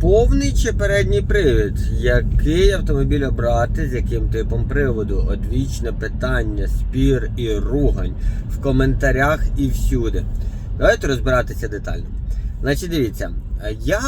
повний чи передній привід? Який автомобіль обрати, з яким типом приводу? Одвічне питання, спір і ругань в коментарях і всюди. Давайте розбиратися детально. Значить, дивіться, я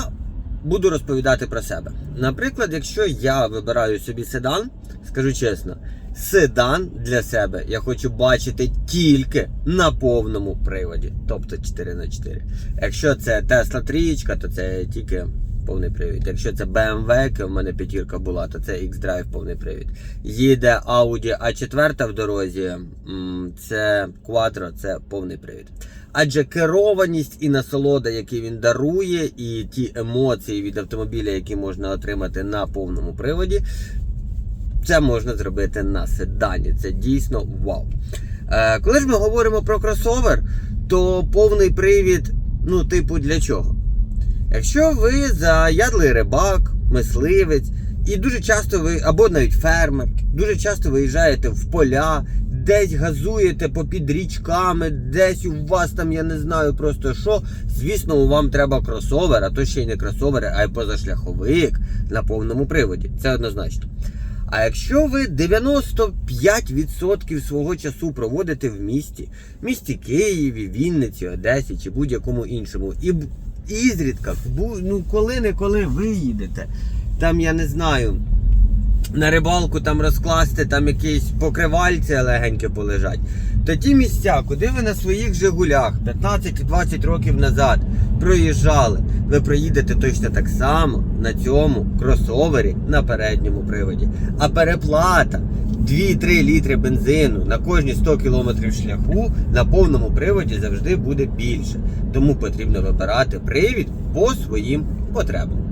буду розповідати про себе. Наприклад, якщо я вибираю собі седан, скажу чесно, седан для себе я хочу бачити тільки на повному приводі, тобто 4х4. Якщо це Tesla 3, то це тільки повний привід. Якщо це BMW, в мене п'ятірка була, то це X-Drive повний привід. Їде Audi A4 в дорозі, це Quattro, це повний привід. Адже керованість і насолода, які він дарує, і ті емоції від автомобіля, які можна отримати на повному приводі, це можна зробити на седані. Це дійсно вау. Е, коли ж ми говоримо про кросовер, то повний привід, ну, типу, для чого? Якщо ви заядлий рибак, мисливець, і дуже часто ви, або навіть фермер, дуже часто виїжджаєте в поля, десь газуєте попід річками, десь у вас там, я не знаю просто що. Звісно, вам треба кросовер, а то ще й не кросовер, а й позашляховик на повному приводі. Це однозначно. А якщо ви 95% свого часу проводите в місті, в місті Києві, Вінниці, Одесі чи будь-якому іншому, і ізрідка, ну коли-неколи ви їдете, там я не знаю, на рибалку там розкласти, там якісь покривальці легеньке полежать, то ті місця, куди ви на своїх Жигулях 15-20 років назад проїжджали, ви проїдете точно так само на цьому кросовері на передньому приводі. А переплата 2-3 літри бензину на кожні 100 кілометрів шляху на повному приводі завжди буде більше. Тому потрібно вибирати привід по своїм потребам.